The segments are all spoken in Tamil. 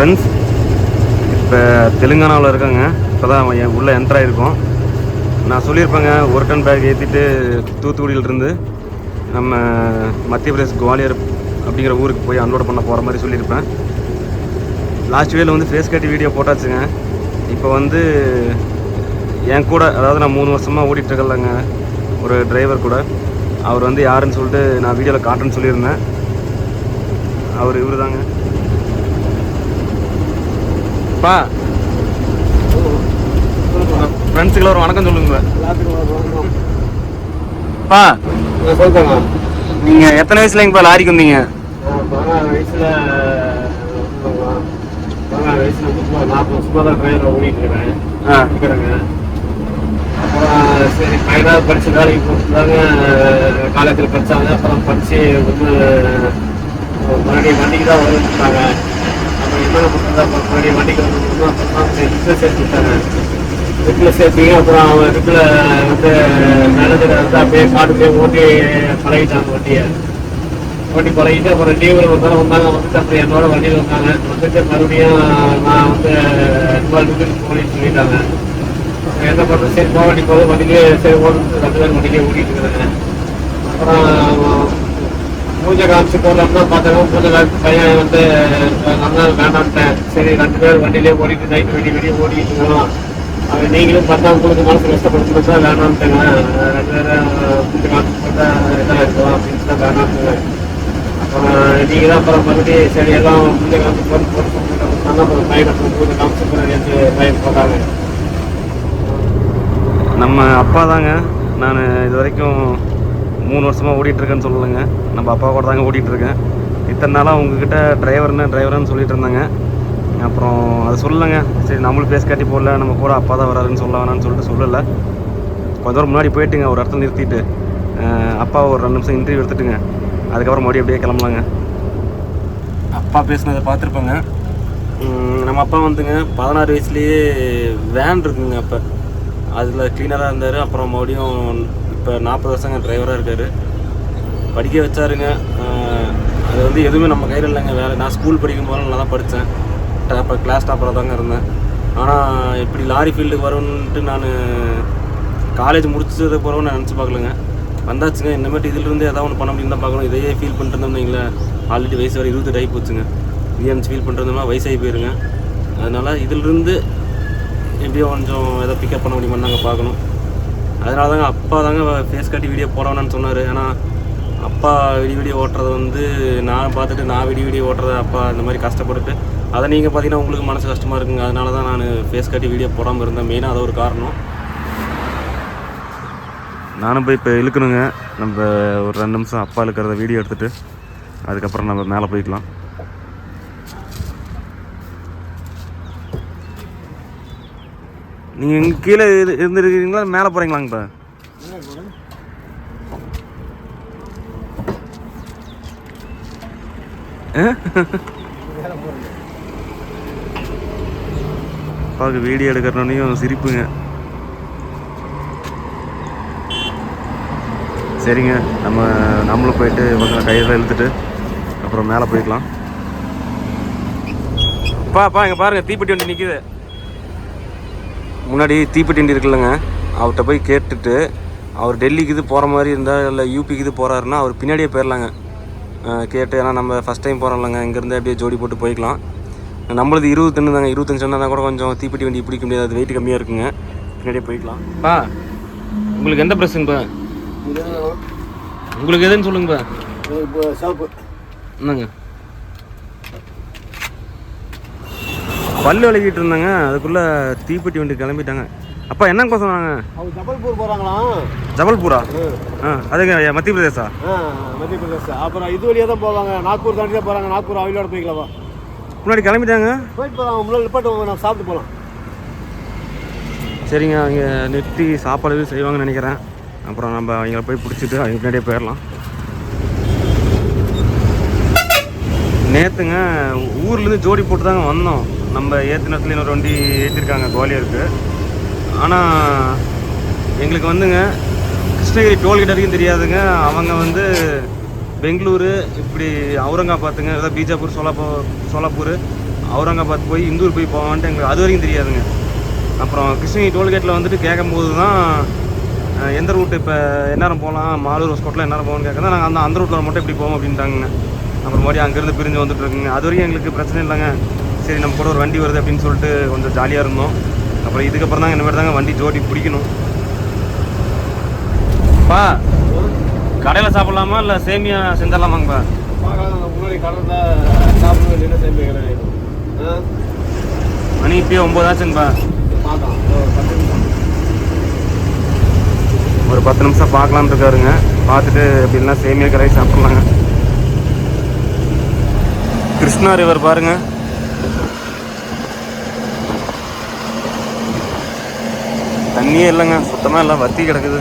ஃப்ரெண்ட்ஸ் இப்போ தெலுங்கானாவில் இருக்கேங்க. இப்போ தான் என் உள்ளே என்டர் ஆகிருக்கோம் நான் சொல்லியிருப்பேங்க ஒரு டன் பேக் ஏற்றிட்டு தூத்துக்குடியிலிருந்து நம்ம மத்திய பிரதேஷ் குவாலியர் அப்படிங்கிற ஊருக்கு போய் அன்லோட் பண்ண போகிற மாதிரி சொல்லியிருப்பேன். லாஸ்ட் வேல வந்து ஃபேஸ் கட்டி வீடியோ போட்டாச்சுங்க. இப்போ வந்து என் கூட அதாவது நான் மூணு வருஷமாக ஓடிட்டுருக்கலங்க ஒரு டிரைவர் கூட. அவர் வந்து யாருன்னு சொல்லிட்டு நான் வீடியோவில் காட்டுன்னு சொல்லியிருந்தேன். அவர் இவர் தாங்க பா ஃப்ரெண்ட்ஸுக்குள்ள ஒரு வணக்கம் சொல்லுங்க. பா நீங்க நீங்கள் எத்தனை வயசுல இப்போ லாரிக்கு வந்தீங்க? பதினாறு வயசுல நாற்பது ஆ. அப்புறம் சரி பையனாக படிச்சு வேலைக்கு போட்டுருந்தாங்க காலேஜில் படித்தாங்க அப்புறம் படித்து வந்து மறுபடியும் வண்டிக்கு தான் வந்துட்டாங்க வண்டிக்கு வந்து அப்புறம் ரிப்பில் சேர்த்து விட்டாங்க. ரிப்பில் சேர்த்திங்க அப்புறம் அவன் ரிப்பில் வந்து மேனேஜர் வந்து அப்படியே போய் ஓட்டி பழகிட்டாங்க வண்டியை. ஓட்டி பழகிட்டு அப்புறம் லீவில் ஒரு தடவை வந்தாங்க. வந்துட்டு அப்புறம் என்னோட வண்டியில் வந்தாங்க. வந்துட்டு மறுபடியும் நான் வந்து ரிப்பில் போலின்னு சொல்லிட்டாங்க. என்ன பண்ணுறது சரி போக வண்டி போது வண்டியிலே சரி ஓடுறது ரெண்டு பேர் வண்டியிலே ஓடிட்டு இருக்கிறேன் அப்புறம் பூஜை காமிச்சு போடலாம்னா பார்த்தாங்க பூஜை காமிச்சு பையன் வந்து நல்லா தான் சரி ரெண்டு பேர் வண்டியிலே ஓடிட்டு நைட்டு வெடி வெடி ஓடிட்டு இருக்கோம் அவன் நீங்களும் பார்த்தா உங்களுக்கு மனசு கஷ்டப்படுத்தி தான் வேணான்ட்டுங்க ரெண்டு பேரும் பூஜை காமிச்சு போட்டா இதாக இருக்கலாம் அப்படின்னு தான் வேணான்ட்டுங்க அப்புறம் நீங்கள் தான் அப்புறம் மறுபடியும் சரி எல்லாம் பூஜை காமிச்சு போட்டு போட்டு சொன்னாங்க அப்புறம் பையனை பூஜை காமிச்சு அப்புறம் நேற்று பையன் போட்டாங்க. நம்ம அப்பா தாங்க. நான் இது வரைக்கும் மூணு வருஷமாக ஓடிட்டுருக்கேன்னு சொல்லலைங்க. நம்ம அப்பா கூட தாங்க ஓடிட்டுருக்கேன். இத்தனை நாளாக உங்ககிட்ட டிரைவர்னு டிரைவர்னு சொல்லிட்டு இருந்தாங்க. அப்புறம் அது சொல்லலைங்க. சரி நம்மளும் பேஸ் காட்டி போடல. நம்ம கூட அப்பா தான் வராருன்னு சொல்ல வேணான்னு சொல்லிட்டு சொல்லலை. கொஞ்ச தூரம் முன்னாடி போயிட்டுங்க ஒரு இடத்துல நிறுத்திட்டு. அப்பா ஒரு ரெண்டு நிமிஷம் இன்டர்வியூ எடுத்துட்டுங்க. அதுக்கப்புறம் மறுபடியும் அப்படியே கிளம்பலாங்க. அப்பா பேசினதை பார்த்துருப்பேங்க. நம்ம அப்பா வந்துங்க பதினாறு வயசுலேயே வேன் இருக்குங்க அப்போ. அதில் க்ளீனராக இருந்தார். அப்புறம் மறுபடியும் இப்போ நாற்பது வருஷங்க டிரைவராக இருக்கார். படிக்க வச்சாருங்க. அது வந்து எதுவுமே நம்ம கையில் இல்லைங்க வேலை நான் ஸ்கூல் படிக்கும் போது நல்லா தான் படித்தேன் டாப்பர் கிளாஸ் டாப்பராக தாங்க இருந்தேன். ஆனால் இப்படி லாரி ஃபீல்டுக்கு வரும்ன்ட்டு நான் காலேஜ் முடிச்சது போகிறோம் நான் நினச்சி பார்க்கலங்க. வந்தாச்சுங்க இனிமேட்டு இதிலிருந்து ஏதாவது ஒன்று பண்ண முடியும் தான் பார்க்கணும். இதையே ஃபீல் பண்ணிட்டு இருந்தோம்னு ஆல்ரெடி வயசு வரை இருபத்தெட்டு ஆகி போச்சுங்க. இஎன்ஸ் ஃபீல் பண்ணுறதுனா வயசாகி போயிருங்க. அதனால் இதிலிருந்து எப்படியோ கொஞ்சம் எதாவது பிக்கப் பண்ண முடியுமான்னு நாங்கள் பார்க்கணும். அதனால தாங்க அப்பா தாங்க ஃபேஸ் காட்டி வீடியோ போட சொன்னார். ஏன்னா அப்பா விடி விடி ஓட்டுறது வந்து நான் பார்த்துட்டு நான் விடி விடி ஓட்டுறத அப்பா இந்த மாதிரி கஷ்டப்பட்டுட்டு அதை நீங்கள் பார்த்தீங்கன்னா உங்களுக்கு மனசு கஷ்டமாக இருக்குங்க. அதனால தான் நான் ஃபேஸ் காட்டி வீடியோ போடாமல் இருந்தேன். மெயினாக அது ஒரு காரணம். நானும் போய் இப்போ இழுக்கணுங்க. நம்ம ஒரு ரெண்டு நிமிஷம் அப்பா இழுக்கிறத வீடியோ எடுத்துகிட்டு அதுக்கப்புறம் நம்ம மேலே போய்க்கலாம். நீங்கள் இங்கே கீழே இரு இருந்துருக்கீங்களா மேலே போகிறீங்களாங்க இப்போ? அப்பாவுக்கு வீடியோ எடுக்கிறனோனையும் சிரிப்புங்க. சரிங்க நம்ம நம்மளும் போயிட்டு கொஞ்சம் கையில் இழுத்துட்டு அப்புறம் மேலே போய்க்கலாம். பா அப்பா இங்கே பாருங்கள் தீப்பெட்டி வண்டி நிற்கிது முன்னாடி தீப்பெட்டி வண்டி இருக்குல்லங்க. அவர்கிட்ட போய் கேட்டுட்டு அவர் டெல்லிக்கு இது போகிற மாதிரி இருந்தால் இல்லை யூபிக்கு இது போகிறாருன்னா அவர் பின்னாடியே போயிடலாங்க கேட்டு ஏன்னா நம்ம ஃபஸ்ட் டைம் போகிறோம்லங்க இங்கேருந்து அப்படியே ஜோடி போட்டு போய்க்கலாம். நம்மளது இருபது டன்னு தாங்க இருபத்தஞ்சு டன்னு கூட கொஞ்சம் தீப்பெட்டி வண்டி பிடிக்க முடியாது. வெயிட் கம்மியாக இருக்குங்க. பின்னாடியே போய்க்கலாம். பா உங்களுக்கு எந்த ப்ரெஸ்ஸுங்கப்பா உங்களுக்கு எதுன்னு சொல்லுங்கப்பா இப்போ என்னங்க? பல்லு விளக்கிட்டு இருந்தாங்க. அதுக்குள்ளே தீப்பெட்டி வண்டி கிளம்பிட்டாங்க. அப்பா என்னங்க சொன்னாங்க? அவங்க ஜபல்பூர் போகிறாங்களாம் ஜபல்பூரா? ஆ. அதுங்க மத்திய பிரதேசா ஆ மத்திய பிரதேஷ். அப்புறம் இது வழியாக தான் போவாங்க. நாக்பூர் தாண்டி தான் போகிறாங்க நாக்பூர் அவையிலோட போய்க்கலாமா முன்னாடி கிளம்பிட்டாங்க. போயிட்டு போகிறாங்க முன்னாடி நிப்பாட்டு நம்ம சாப்பிட்டு போகலாம் சரிங்க அவங்க நிறுத்தி சாப்பாடு செய்வாங்கன்னு நினைக்கிறேன். அப்புறம் நம்ம அவங்கள போய் பிடிச்சிட்டு அவங்க பின்னாடியே போயிடலாம். நேற்றுங்க ஊர்லேருந்து ஜோடி போட்டு தாங்க வந்தோம். நம்ம ஏற்றினத்துல இன்னொரு வண்டி ஏற்றிருக்காங்க குவாலியருக்கு. ஆனால் எங்களுக்கு வந்துங்க கிருஷ்ணகிரி டோல்கேட் வரைக்கும் தெரியாதுங்க. அவங்க வந்து பெங்களூரு இப்படி அவுரங்காபாத்துங்க ஏதாவது பீஜாப்பூர் சோலாப்பூர் சோலாப்பூர் அவுரங்காபாத் போய் இந்தூர் போய் போவான்ட்டு எங்களுக்கு அது வரைக்கும் தெரியாதுங்க. அப்புறம் கிருஷ்ணகிரி டோல்கேட்டில் வந்துட்டு கேட்கும்போது தான் எந்த ரூட்டு இப்போ எந்நேரம் போகலாம் மாலூர் ஹோஸ்கோட்டில் எந்நேரம் போகணும்னு கேட்குறதா நாங்கள் அந்த அந்த ரூட்டில் மட்டும் இப்படி போவோம் அப்படின்ட்டாங்க அப்புறம் மாதிரி அங்கேருந்து பிரிஞ்சு வந்துட்டு இருக்குங்க. அது வரைக்கும் எங்களுக்கு பிரச்சனை இல்லைங்க. சரி நம்ம கூட ஒரு வண்டி வருது அப்படின்னு சொல்லிட்டு கொஞ்சம் ஜாலியாக இருந்தோம். அப்புறம் இதுக்கப்புறம் தாங்க இனிமேல் தாங்க வண்டி ஜோடி பிடிக்கணும். பா கடையில் சாப்பிட்லாமா இல்லை சேமியா செஞ்சிடலாமாங்கப்பா? பார்க்கலாம் முன்னாடி சாப்பிடுவேன் என்ன செய்ய மணி இப்பயே ஒம்பதாச்சுங்கப்பா ஒரு பத்து நிமிஷம் பார்க்கலான்னு இருக்காருங்க. பார்த்துட்டு எப்படின்னா சேமியா கடையை சாப்பிட்லாங்க. கிருஷ்ணா ரிவர் பாருங்க. தண்ணியே இல்லைங்க. சுத்தமாக எல்லாம் வத்தி கிடக்குது.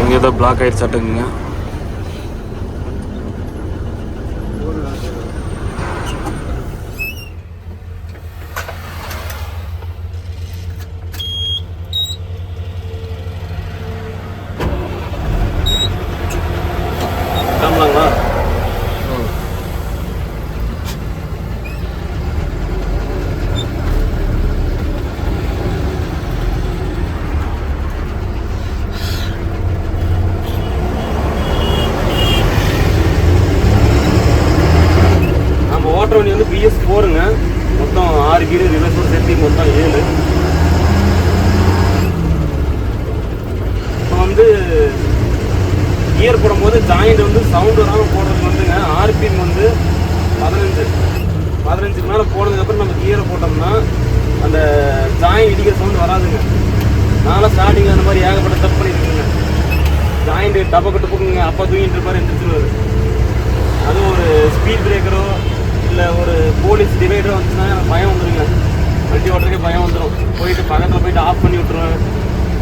இங்கே ஏதோ பிளாக் ஆகிடுச்சாட்டுங்க சட்டுங்க கிளம்பலாங்களா நம்ம ஓட்டுற வண்டி வந்து பிஎஸ் ஃபோருங்க மொத்தம் ஆறு கீரு ரிவர்ஸோடு சேர்த்து மொத்தம் ஏழு இப்போ வந்து கியர் போடும்போது ஜாயிண்ட் வந்து சவுண்ட் வராமல் போடுறதுக்கு வந்துங்க ஆர்பிஎம் வந்து பதினஞ்சு பதினஞ்சுக்கு மேலே போனதுக்கப்புறம் நம்ம கியரை போட்டோம்னா அந்த ஜாயின் இடிக்கிற சவுண்ட் வராதுங்க நானும் ஸ்டார்டிங் அந்த மாதிரி ஏகப்பட்ட தப்பு பண்ணியிருக்கேங்க ஜாயிண்ட் டபக்கு டப்புக்குங்க அப்பா தூங்கிட்டு இருப்பாரு எந்திரிச்சிருவாரு அதுவும் ஒரு ஸ்பீட் பிரேக்கரோ இல்லை ஒரு போலீஸ் டிவைடரோ வந்துச்சுன்னா எனக்கு பயம் வந்துருங்க வண்டி பயம் வந்துடும் போயிட்டு பக்கத்தில் போயிட்டு ஆஃப் பண்ணி விட்டுருவேன்.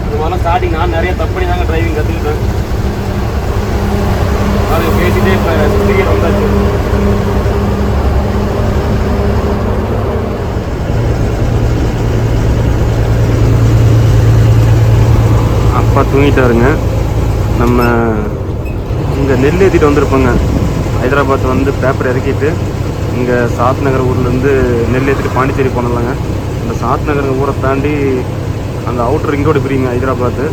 அது மாதிரிலாம் ஸ்டார்டிங் நான் நிறைய தப்பு பண்ணி தாங்க டிரைவிங் கற்றுக்கிட்டேன் அது பேசிட்டே இப்போ சுற்றிக்கிட்டு வந்தாச்சு. அப்பா தூங்கிட்டாருங்க. நம்ம இங்கே நெல் ஏற்றிட்டு வந்திருப்போங்க. ஹைதராபாத் வந்து பேப்பர் இறக்கிட்டு இங்கே சாத் நகர் ஊர்லேருந்து நெல் ஏற்றிட்டு பாண்டிச்சேரி போனலாங்க இந்த சாத் நகர் ஊரை தாண்டி அந்த அவுட்டர் ரிங் ரோடு பிரியுங்க ஹைதராபாத்து.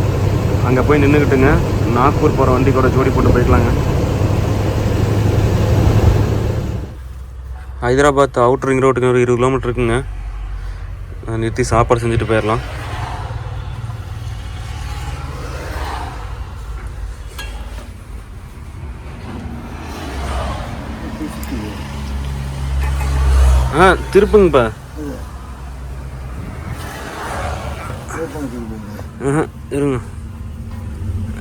அங்கே போய் நின்றுக்கிட்டுங்க நாக்பூர் போகிற வண்டி கூட ஜோடி போட்டு போய்க்கலாங்க. ஹைதராபாத் அவுட்டர் ரிங் ரோட்டுக்கு ஒரு இருபது கிலோமீட்டர் இருக்குங்க. நிறுத்தி சாப்பாடு செஞ்சுட்டு போயிடலாம் ஆ திருப்புங்கப்பா. ஆஹா, இருங்க.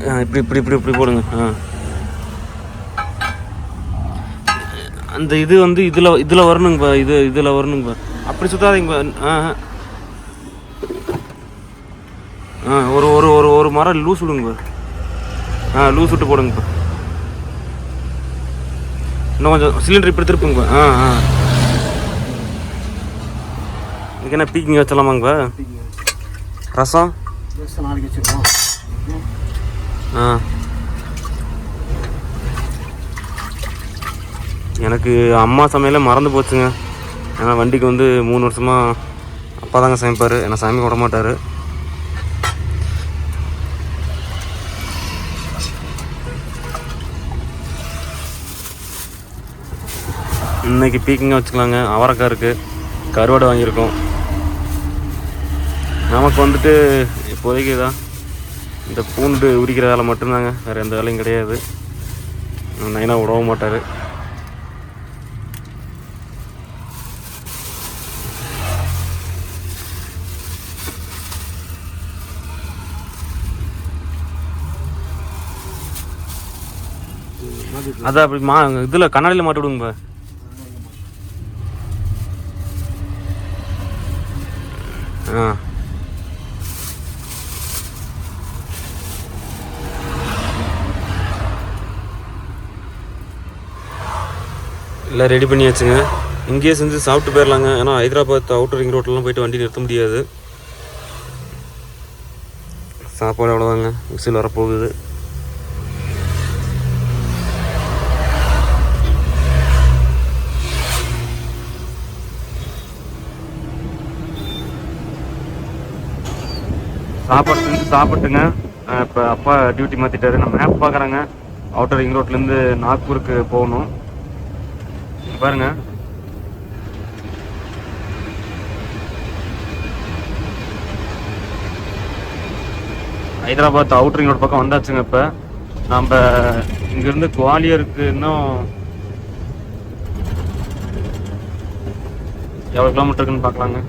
ஆ இப்படி இப்படி இப்படி இப்படி போடுங்க. ஆ. அந்த இது வந்து இதில் இதில் வரணுங்கப்பா இது இதில் வரணுங்கப்பா அப்படி சுத்தாதீங்கப்பா ஆ ஆ. ஆ ஒரு ஒரு ஒரு ஒரு மரம் லூஸ் விடுங்கப்பா ஆ லூஸ் விட்டு போடுங்கப்பா இன்னும் கொஞ்சம் சிலிண்டர் இப்படி திருப்புங்கப்பா ஆ ஆ. இதுக்கு என்ன பீக்கிங் வச்சலாமாங்கப்பா ரசம்? புதுசாக நாளைக்கு வச்சுருக்கோம். ஆ. எனக்கு அம்மா சமையலே மறந்து போச்சுங்க. ஏன்னா வண்டிக்கு வந்து மூணு வருஷமாக அப்பா தாங்க சமைப்பார். என்னை சமைக்க விட மாட்டார். இன்றைக்கி பீக்கிங்காக வச்சுக்கலாங்க. அவரைக்காய் இருக்குது கருவாடை வாங்கியிருக்கோம். நமக்கு வந்துட்டு இப்போதைக்கு தான் இந்த பூண்டு உரிக்கிற வேலை மட்டும்தாங்க. வேறு எந்த வேலையும் கிடையாது. நைனா விடவும் மாட்டார். அதான் அப்படி மா இதில் கண்ணாடியில் மாட்டி விடுங்கப்பா ஆ. எல்லாம் ரெடி பண்ணியாச்சுங்க. இங்கேயே செஞ்சு சாப்பிட்டு போயிடலாங்க ஏன்னா ஹைதராபாத் அவுட்டர் ரிங் ரோட்லலாம் போயிட்டு வண்டி நிறுத்த முடியாது. சாப்பாடு அவ்வளோதாங்க விசில் வரப்போகுது. சாப்பாடு செஞ்சு சாப்பிட்டுங்க. இப்போ அப்பா டியூட்டி மாற்றிட்டாரு நான் மேப் பார்க்குறேங்க அவுட்டர் ரிங் ரோட்லேருந்து நாக்பூருக்கு போகணும். பாருங்க. ஹைதராபாத் அவுட்டர் ரோட் பக்கம் வந்தாச்சுங்க இப்போ. நம்ம இங்கேருந்து குவாலியருக்கு இன்னும் எவ்வளோ கிலோமீட்டருக்குன்னு பார்க்கலாங்க.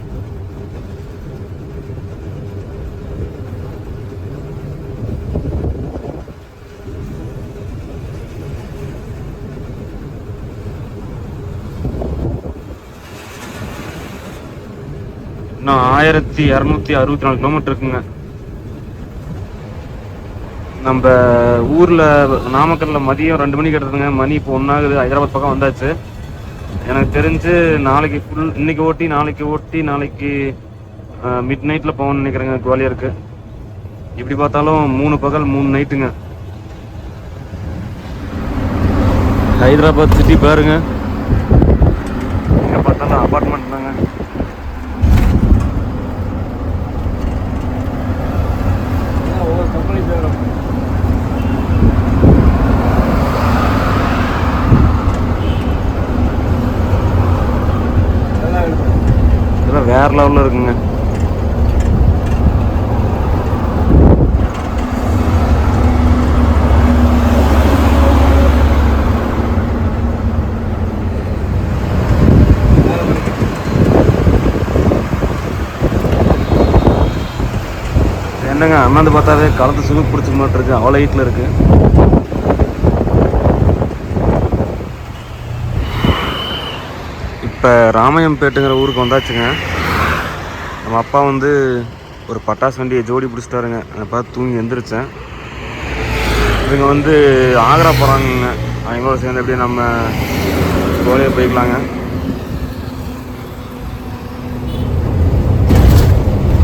இன்னும் ஆயிரத்தி இரநூத்தி அறுபத்தி நாலு கிலோமீட்டர் இருக்குங்க. நம்ம ஊரில் நாமக்கல்ல மதியம் ரெண்டு மணிக்கு எடுத்துங்க மணி இப்போ ஒன்றாகுது ஹைதராபாத் பக்கம் வந்தாச்சு. எனக்கு தெரிஞ்சு நாளைக்கு ஃபுல் இன்னைக்கு ஓட்டி நாளைக்கு ஓட்டி நாளைக்கு மிட் நைட்டில் போகணும்னு நினைக்கிறேங்க குவாலியருக்கு. இப்படி பார்த்தாலும் மூணு பகல் மூணு நைட்டுங்க ஹைதராபாத் சிட்டி பாருங்க. எங்கே பார்த்தாலும் அபார்ட்மெண்ட் தாங்க ஒவ்வொரு கம்பெனி பேரும் நல்லா இருக்கும் இதெல்லாம் வேற லெவலில் இருக்குங்க. என்னங்க அண்ணாந்து பார்த்தாவே கலந்து சுகு பிடிச்ச மாதிரி இருக்கு அவ்வளோ ஹீட்டில் இருக்கு. இப்போ ராமயம்பேட்டுங்கிற ஊருக்கு வந்தாச்சுங்க. நம்ம அப்பா வந்து ஒரு பட்டாசு வண்டியை ஜோடி பிடிச்சிட்டாருங்க. அதை பார்த்து தூங்கி எந்திரிச்சேன். இவங்க வந்து ஆக்ரா போகிறாங்க அவங்களோட சேர்ந்து எப்படியும் நம்ம கோலையை போய்க்கலாங்க.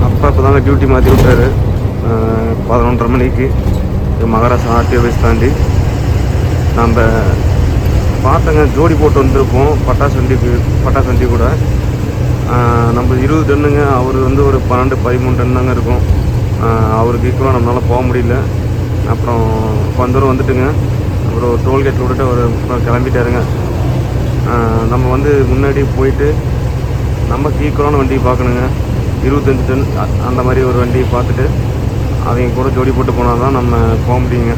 அப்பா இப்போ தாங்க டியூட்டி மாற்றி விட்டாரு பதினொன்றரை மணிக்கு. மகாராஷ்டிரா ஆர்டிஓ ஆஃபீஸ் தாண்டி. நம்ம பார்த்தங்க ஜோடி போட்டு வந்திருப்போம் பட்டாசு வண்டிக்கு பட்டாசு வண்டி கூட. நம்ம இருபது டன்னுங்க. அவர் வந்து ஒரு பன்னெண்டு பதிமூணு டன் தாங்க இருக்கும். அவருக்கு ஈக்குவலாக நம்மளால் போக முடியல. அப்புறம் கொஞ்ச தூரம் வந்துட்டுங்க. அப்புறம் ஒரு டோல்கேட்டில் விட்டுட்டு அவர் கிளம்பிட்டாருங்க. நம்ம வந்து முன்னாடி போயிட்டு நமக்கு ஈக்குவலான வண்டி பார்க்கணுங்க. இருபத்தஞ்சு டன் அ- அந்த மாதிரி ஒரு வண்டியை பார்த்துட்டு அவங்க கூட ஜோடி போட்டு போனால் தான் நம்ம போக முடியுங்க.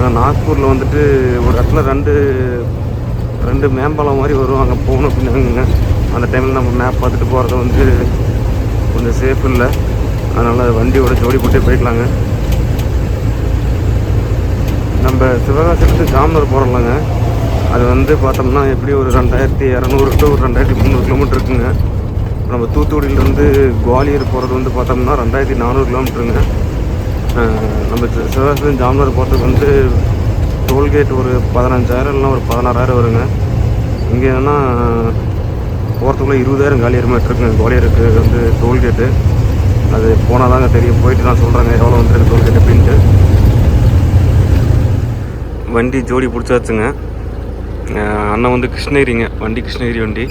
ஏன்னா நாக்பூரில் வந்துட்டு ஒரு இடத்துல ரெண்டு ரெண்டு மேம்பாலம் மாதிரி வரும் அங்கே போகணும் அப்படின்னாங்க அந்த டைமில் நம்ம மேப் பார்த்துட்டு போகிறது வந்து கொஞ்சம் சேஃப் இல்லை. அதனால் வண்டியோட ஜோடி போட்டே போயிடலாங்க. நம்ம சிவகாசிலேருந்து ஜாம்னர் போகிறோம்லங்க அது வந்து பார்த்தோம்னா எப்படி ஒரு ரெண்டாயிரத்தி இரநூறு டு ஒரு ரெண்டாயிரத்தி முந்நூறு கிலோமீட்டர் இருக்குங்க. நம்ம தூத்துக்குடியிலேருந்து குவாலியர் போகிறது வந்து பார்த்தோம்னா ரெண்டாயிரத்தி நானூறு கிலோமீட்டருங்க நம்ம சி- சிவகாசிலேருந்து ஜாம்னர் போகிறதுக்கு வந்து டோல்கேட் ஒரு பதினஞ்சாயிரம் இல்லைனா ஒரு பதினாறாயிரம் வருங்க. இங்கே என்னென்னா போகிறதுக்குள்ளே இருபதாயிரம் காலியாயிரம் இருக்குங்க குவாலியருக்கு வந்து டோல்கேட்டு அது போனால் தாங்க தெரியும். போயிட்டு தான் சொல்கிறாங்க எவ்வளோ வந்துருக்கு டோல்கேட் அப்படின்ட்டு. வண்டி ஜோடி பிடிச்சாச்சுங்க. அண்ணன் வந்து கிருஷ்ணகிரிங்க. வண்டி கிருஷ்ணகிரி வண்டி.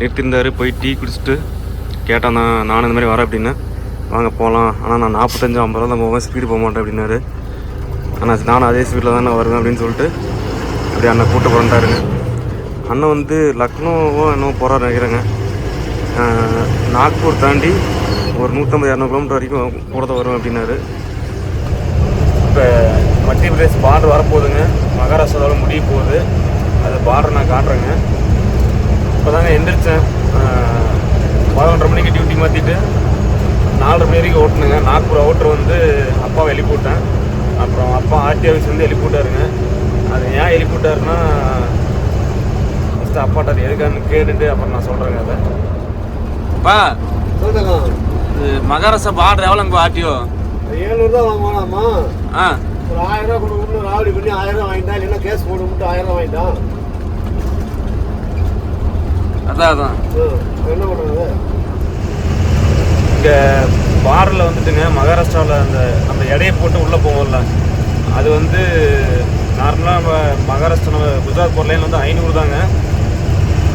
நிறுத்தியிருந்தாரு போய் டீ குடிச்சிட்டு கேட்டான் நான் நானும் இந்த மாதிரி வரேன் அப்படின்னு. வாங்க போகலாம் ஆனால் நான் நாற்பத்தஞ்சு ஐம்பது ரூபா தான் போவேன். ஸ்பீடு போக மாட்டேன் அப்படின்னாரு. ஆனால் நானும் அதே ஸ்பீடில் தான் நான் வருவேன் அப்படின்னு சொல்லிட்டு அப்படியே அண்ணன் கூட்ட பிறந்தாருங்க அண்ணன் வந்து லக்னோவோ இன்னும் போகிறார் நினைக்கிறேங்க. நாக்பூர் தாண்டி ஒரு நூற்றம்பது இரநூறு கிலோமீட்டர் வரைக்கும் கூட வரும் அப்படின்னாரு. இப்போ மத்திய பிரதேஷ் பார்டர் வரப்போகுதுங்க. மகாராஷ்டிராவில் முடிய போகுது. அது பார்டர் நான் காட்டுறேங்க. இப்போ தாங்க எந்திரிச்சேன் பதினொன்றரை மணிக்கு டியூட்டி மாற்றிட்டு நாலரை மணி வரைக்கும் ஓட்டணுங்க. நாக்பூர் அவுட்ரு வந்து அப்பாவை எழுப்பி விட்டேன் அப்புறம் அப்பா ஆர்டி ஆஃபீஸ் வந்து எழுப்பி விட்டாருங்க அது ஏன் எழுப்பி விட்டாருன்னா ஃபஸ்ட்டு அப்பாட்ட அது எதுக்கான்னு கேட்டுட்டு அப்புறம் நான் சொல்கிறேங்க அதை பா சொல்லுங்க. இது மகாராஷ்டிரா பார்டர் எவ்வளோங்க ஆட்டியோ ஏழ்நூறு தான் ஆ. ஒரு ஆயிரம் ரூபா கொடுக்கணும் ராவடி பண்ணி ஆயிரம் ரூபா வாங்கிட்டான் இல்லைன்னா கேஸ் போட்டு விட்டு ஆயிரம் ரூபா வாங்கிட்டான் அதான் அதான். என்ன பண்ணுறது? இங்கே பார்டரில் வந்துட்டுங்க மகாராஷ்டிராவில் அந்த நம்ம எடையை போட்டு உள்ளே போவோம்ல. அது வந்து நார்மலாக நம்ம மகாராஷ்டிரா குஜராத் போகிற லைன் வந்து ஐநூறு தாங்க.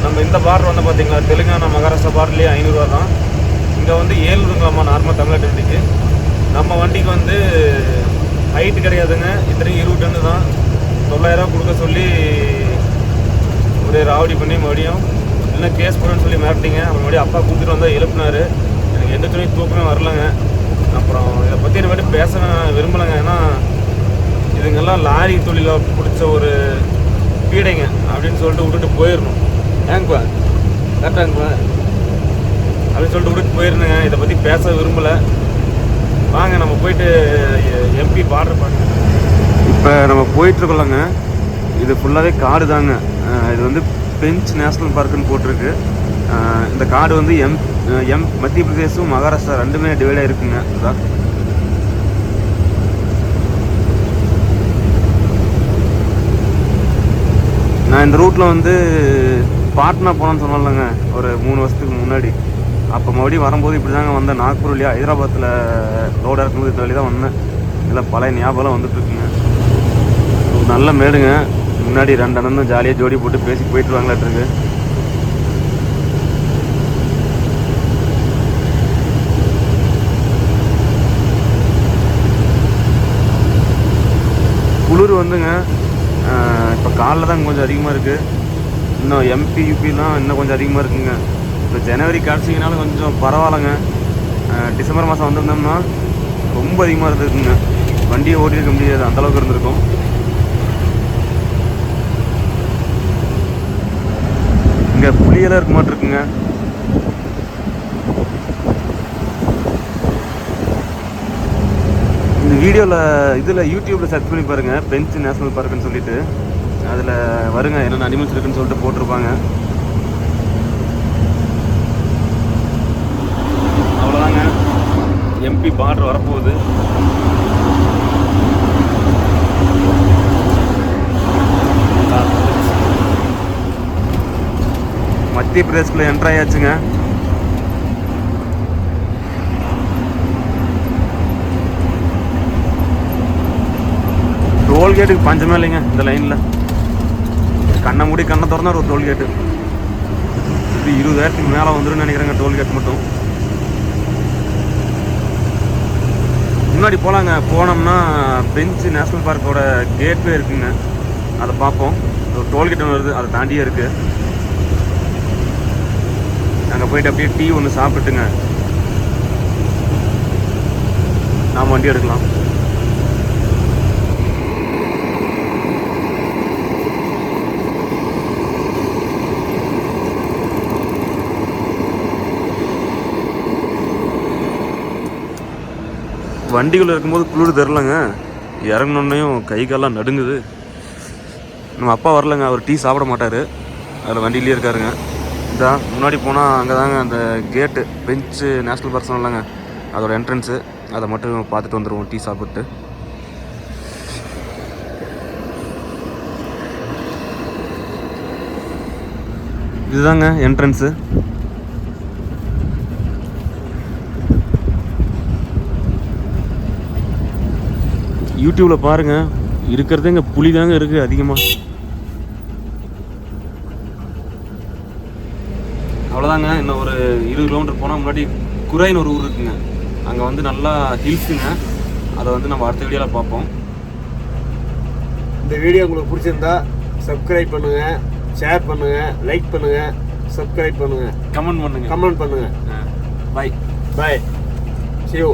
நம்ம இந்த பார்டர் வந்து பார்த்தீங்களா தெலுங்கானா மகாராஷ்டிரா பார்லேயே ஐநூறுரூவா தான். இங்கே வந்து ஏழ்நூறுங்களாம்மா நார்மல் தமிழ்நாட்டு வண்டிக்கு. நம்ம வண்டிக்கு வந்து ஹைட்டு கிடையாதுங்க. இத்தனைக்கும் இருபது டன்னு தான். தொள்ளாயிரம் கொடுக்க சொல்லி ஒரே ராவடி பண்ணி மறுபடியும் இல்லை கேஸ் போடணும்னு சொல்லி மிரட்டிங்க அப்புறம் மறுபடியும் அப்பா கூப்பிட்டு வந்தால் எழுப்புனாரு. எனக்கு எந்த துணி தூக்கமே வரலங்க. அப்புறம் இதை பற்றி என்ன மட்டும் பேச விரும்பலைங்க. ஏன்னா இதுங்கெல்லாம் லாரி தொழில பிடிச்ச ஒரு பீடைங்க அப்படின்னு சொல்லிட்டு விட்டுட்டு போயிடணும். ஏங்கப்பா கரெக்டாங்கப்பா அப்படின்னு சொல்லிட்டு விட்டுட்டு போயிருந்தேங்க இதை பற்றி பேச விரும்பலை. வாங்க நம்ம போயிட்டு எம்பி பார்டர் பார்க்க இப்போ நம்ம போயிட்டுருக்கோம்லங்க. இது ஃபுல்லாகவே காடு தாங்க. இது வந்து பெஞ்ச் நேஷ்னல் பார்க்குன்னு போட்டிருக்கு. இந்த காடு வந்து எம் எம் மத்திய பிரதேசம் மகாராஷ்டிரா ரெண்டுமே டிவைடாக இருக்குங்க இதான் நான் இந்த ரூட்டில் வந்து பாட்னா போனோன்னு சொன்னாலங்க ஒரு மூணு வருஷத்துக்கு முன்னாடி. அப்போ மறுபடியும் வரும்போது இப்படி தாங்க வந்தேன். நாக்பூர் வழியா ஹைதராபாத்தில் லோடாக இருக்கும்போது இந்த வழி தான் வந்தேன். இதில் பழைய ஞாபகம் வந்துட்டுருக்குங்க. நல்ல மேடுங்க. முன்னாடி ரெண்டு அண்ணன் ஜாலியாக ஜோடி போட்டு பேசி போயிட்டு வாங்கலாட்டுருக்கு குளிர் வந்துங்க. இப்போ காலைல தான் கொஞ்சம் அதிகமாக இருக்குது இன்னும் எம்பி யூபிலாம் இன்னும் கொஞ்சம் அதிகமாக இருக்குங்க. இப்போ ஜனவரி கிடச்சிங்கனாலும் கொஞ்சம் பரவாயில்லைங்க. டிசம்பர் மாதம் வந்திருந்தோம்னா ரொம்ப அதிகமாக இருந்திருக்குங்க வண்டியை ஓட்டியிருக்க முடியாது அந்தளவுக்கு இருந்திருக்கும். இங்கே புளியெல்லாம் இருக்க மாட்டிருக்குங்க. இந்த வீடியோவில் இதில் யூடியூப்பில் சர்ச் பண்ணி பாருங்கள் பெஞ்ச் நேஷனல் பார்க்குன்னு சொல்லிட்டு. அதில் வருங்க என்னென்ன அனிமல்ஸ் இருக்குன்னு சொல்லிட்டு போட்டிருப்பாங்க. அவ்வளோதாங்க எம்பி பார்டர் வரப்போகுது. மத்திய பிரதேசத்தில் என்ட்ரு ஆயாச்சுங்க. டோல்கேட்டுக்கு பஞ்சமே இல்லைங்க இந்த லைனில் கண்ணை மூடி கண்ணை திறந்தார் ஒரு டோல்கேட்டு. இது இருபதாயிரத்துக்கு மேலே வந்துடும் நினைக்கிறேங்க டோல்கேட் மட்டும். முன்னாடி போகலாங்க போனோம்னா பெஞ்ச் நேஷ்னல் பார்க்கோட கேட்வே இருக்குங்க. அதை பார்ப்போம். ஒரு டோல்கேட் ஒன்று வருது அதை தாண்டியே இருக்குது அங்கே போயிட்டு அப்படியே டீ ஒன்று சாப்பிட்டுங்க நாம் வண்டி எடுக்கலாம். வண்டிகள் இருக்கும்போது குளிர் தெரிலங்க இறங்கினோன்னையும் கை காலெலாம் நடுங்குது. நம்ம அப்பா வரலங்க அவர் டீ சாப்பிட மாட்டார். அதில் வண்டியிலே இருக்காருங்க. இதான் முன்னாடி போனால் அங்கே தாங்க அந்த கேட்டு பெஞ்சு நேஷ்னல் பர்சன் இல்லைங்க அதோட என்ட்ரன்ஸு. அதை மட்டும் பார்த்துட்டு வந்துடுவோம் டீ சாப்பிட்டு. இதுதாங்க என்ட்ரன்ஸு. யூடியூப்ல பாருங்க. இருக்கிறதே இங்கே புலி தாங்க இருக்கு அதிகமாக அவ்வளோதாங்க இன்னும் ஒரு இருபது கிலோமீட்டர் போனால் முன்னாடி குறைன்னு ஒரு ஊர் இருக்குங்க. அங்கே வந்து நல்லா ஹில்ஸுங்க. அதை வந்து நம்ம அடுத்த வீடியோவில் பார்ப்போம். இந்த வீடியோ உங்களுக்கு பிடிச்சிருந்தா சப்ஸ்கிரைப் பண்ணுங்க ஷேர் பண்ணுங்க லைக் பண்ணுங்க சப்ஸ்கிரைப் பண்ணுங்க. கமெண்ட் பண்ணுங்க. கமெண்ட் பண்ணுங்க. பாய் பாய் சியூ